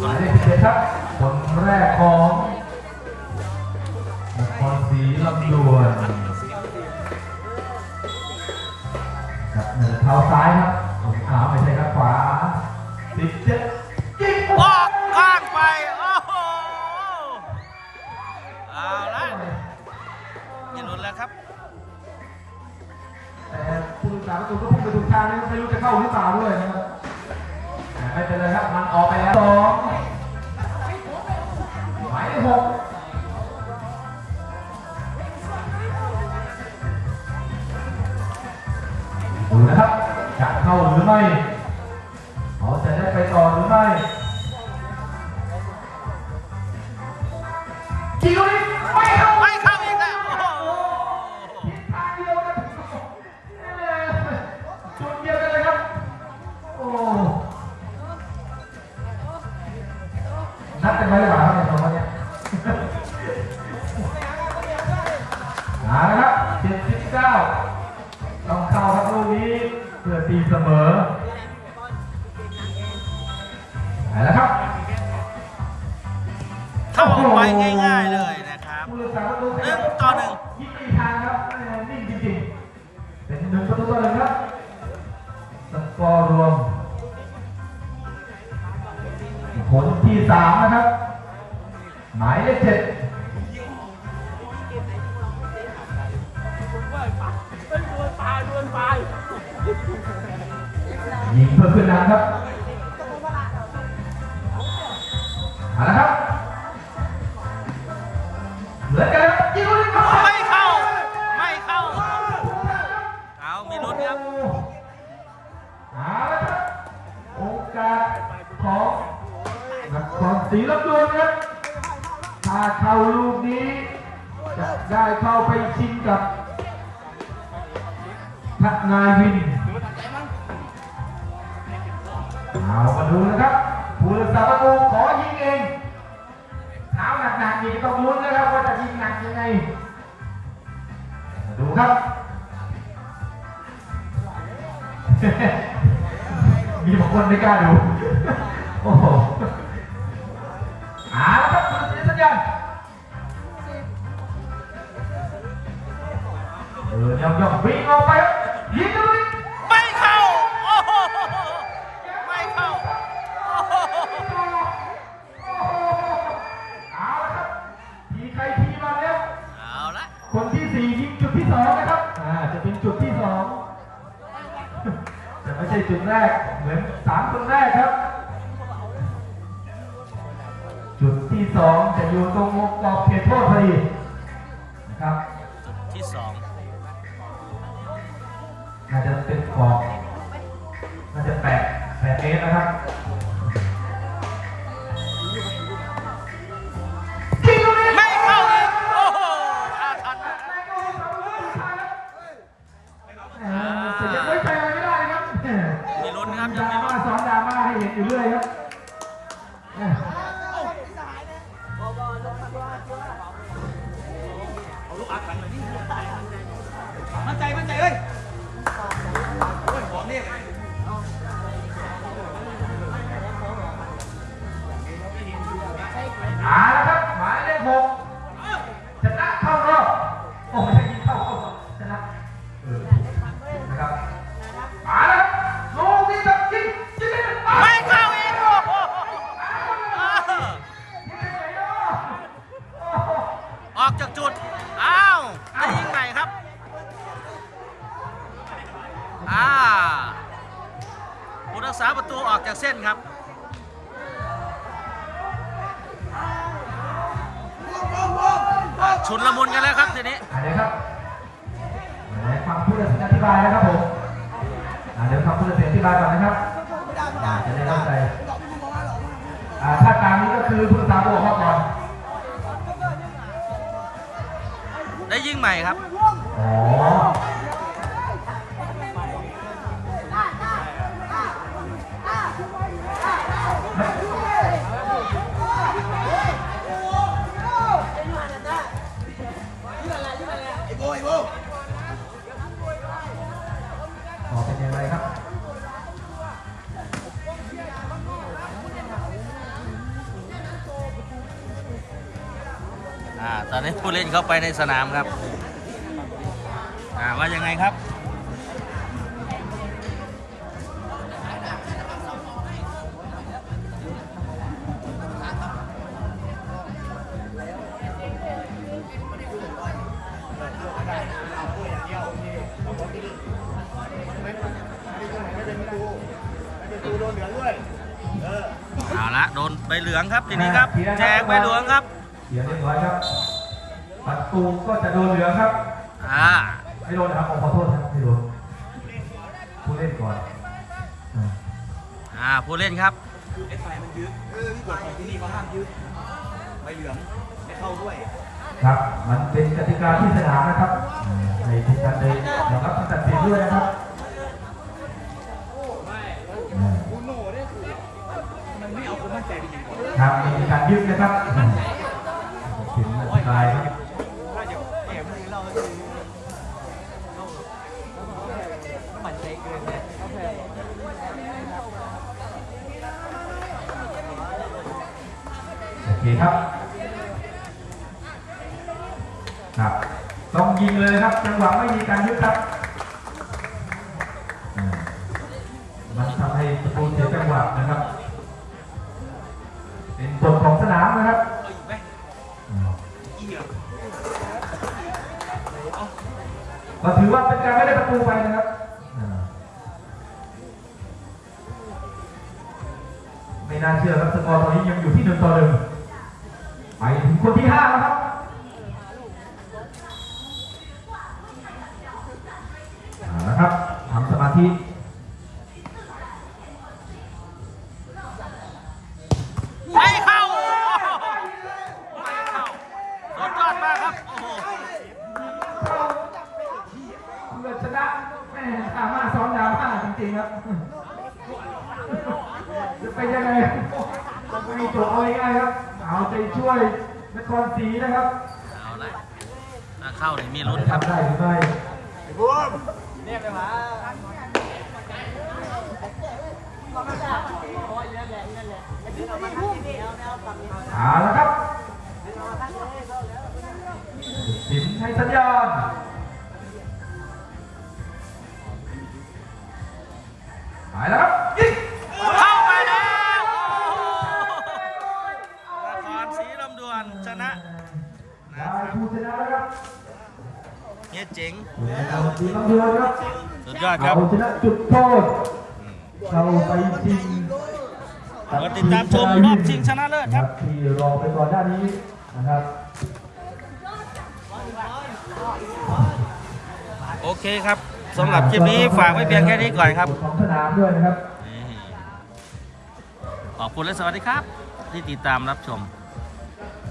หมายเลขสิบเจ็ดครับคนแรกของนครศรีลำดวนกับเนินเท้าซ้ายครับผมขาวไม่ใช่ครับขวาสิบเจ็ดยิงออกข้างไป โอ้โหเอาละอย่าหลุดแล้วครับ แต่ผู้รักษาประตูก็พุ่งไปถูกทางนะครับไม่รู้จะเข้าหรือเปล่าด้วยนะครับแต่ ไม่เป็นไรครับ มันออกไปแล้วสองหมายเลขหกดูนะครับจะเข้าหรือไม่เขาจะได้ไปต่อหรือไม่จิงลูกนี้ไม่ เอาละครับเข้าไปง่ายๆเลยนะครับผู้รักษาประตูหนึ่งต่อหนึ่งยิงไม่ทางครับแหม่นิ่งจริงๆเป็นหนึ่งประตูต่อหนึ่งครับสกอร์รวมผลที่สามนะครับ หมายเลขเจ็ดยิงเพื่อขึ้นนำครับ เอาละครับเหมือนกันครับยิงลูกนี้เข้าไปไม่เข้า ไม่เข้า เอามีลุ้นครับเอาละครับโอกาสของนครศรีลำดวนครับถ้าเข้าลูกนี้จะได้เข้าไปชิงกับทักนายวินเอามาดูนะครับ ผู้รักษาประตูขอยิงเองเท้าหนักๆนี่ต้องลุ้นนะครับว่าจะยิงหนักยังไง ดูครับมีบางคนไม่กล้าดู โอ้โหเอาละครับคุณสัญญาณเออย่องย่องวิ่งออกไปครับ ดที่สองนะครับ อ่า จะเป็นจุดที่สองจะไม่ใช่จุดแรก เหมือนสามคนแรกครับ จุดที่สองจะอยู่ตรงกรอบเขตโทษพอดีนะครับจุดที่สองน่าจะเป็นขอบน่าจะแปดแปดเมตรนะครับ ยังไว้ใจอะไรไม่ได้นะครับมีลุ้นครับดยังรามีม่าลุ้นซ้อนดราม่าให้เห็นอยู่เรื่อยครับเออมั่นใจมั่นใจเอ้ย ออกจากเส้นครับชุนละมุนกันแล้วครับทีนี้อ่าเดี๋ยวครับเดี๋ยวฟังผู้ตัดสินอธิบายนะครับผมอ่าเดี๋ยวฟังผู้ตัดสินอธิบายก่อนนะครับอ่าจะได้เข้าใจอ่าถ้าตามนี้ก็คือผู้ตัดสินบอกมาก่อนได้ยิงใหม่ครับ นี้ผู้เล่นเข้าไปในสนามครับอ่าว่ายังไงครับเอาละโดนใบเหลืองครับทีนี้ครับ แจกใบเหลืองครับ เสียเรียบร้อยครับประตูก็จะโดนเหลืองครับ อ่าไม่โดนนะครับผมขอโทษครับไม่โดนผู้เล่นก่อนอ่าอ่าผู้เล่นครับไอ้ไฟมันยึดกฎของที่นี่เขาห้ามยึดใบเหลืองไม่เข้าด้วย ครับ มันเป็นกติกาที่สนามนะครับอ่าในทุกท่านได้ยอมรับคำตัดสินด้วยนะครับอ่ากูโน่เนี่ยคือมันไม่เอาคนมั่นใจไปยิงก่อนครับมีการยึดนะครับ อืมถึงอันตรายครับถ้าเดี๋ยวแอบมือเราคือมั่นใจเกินเนี่ยโอเคครับ ครับต้องยิงเลยครับ จังหวะไม่มีการยึดครับมันทำให้ประตูเสียจังหวะนะครับ เป็นกฎของสนามนะครับ ก็ถือว่าเป็นการไม่ได้ประตูไปนะครับไม่น่าเชื่อครับสกอร์ตอนนี้ยังอยู่ที่หนึ่งต่อหนึ่งไปถึงคนที่ห้าแล้วครับนะครับทำสมาธิ ไม่เข้า ไม่เข้าสุดยอดมากครับ โอ้โห เพื่อชนะแม่สามารถซ้อนดาวห้าจริงๆครับ จะไปยังไงไม่มีตัวเอาง่ายๆครับ เอาใจช่วยนครศรีนะครับ เอาละถ้าเข้านี่มีลุ้นครับ ทำได้หรือไม่เนี่ยไปหาเอาละครับสินให้สัญญาณไปแล้วครับยิง เข้าไปแล้วโอ้โหนครศรีลำดวนชนะ ได้ผู้ชนะแล้วครับ เฮียเจ๋งนครศรีลำดวนครับสุดยอดครับเอาชนะจุดโทษเข้าไปชิงมาติดตามชมรอบชิงชนะเลิศครับที่รอไปก่อนหน้านี้นะครับโอเคครับสำหรับคลิปนี้ฝากไว้เพียงแค่นี้ก่อนครับของสนามด้วยนะครับนี่ขอบคุณและสวัสดีครับ ที่ติดตามรับชม